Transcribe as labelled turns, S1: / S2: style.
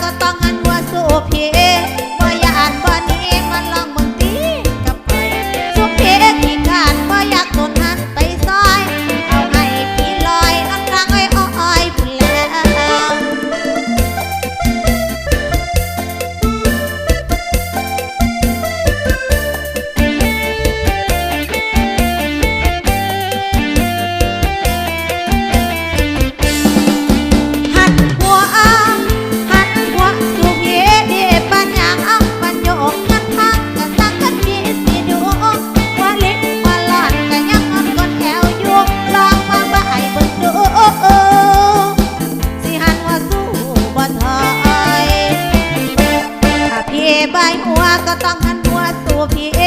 S1: ก็ต้องหันว่าสู้พี ก็ต้องหันหัวสู่พี่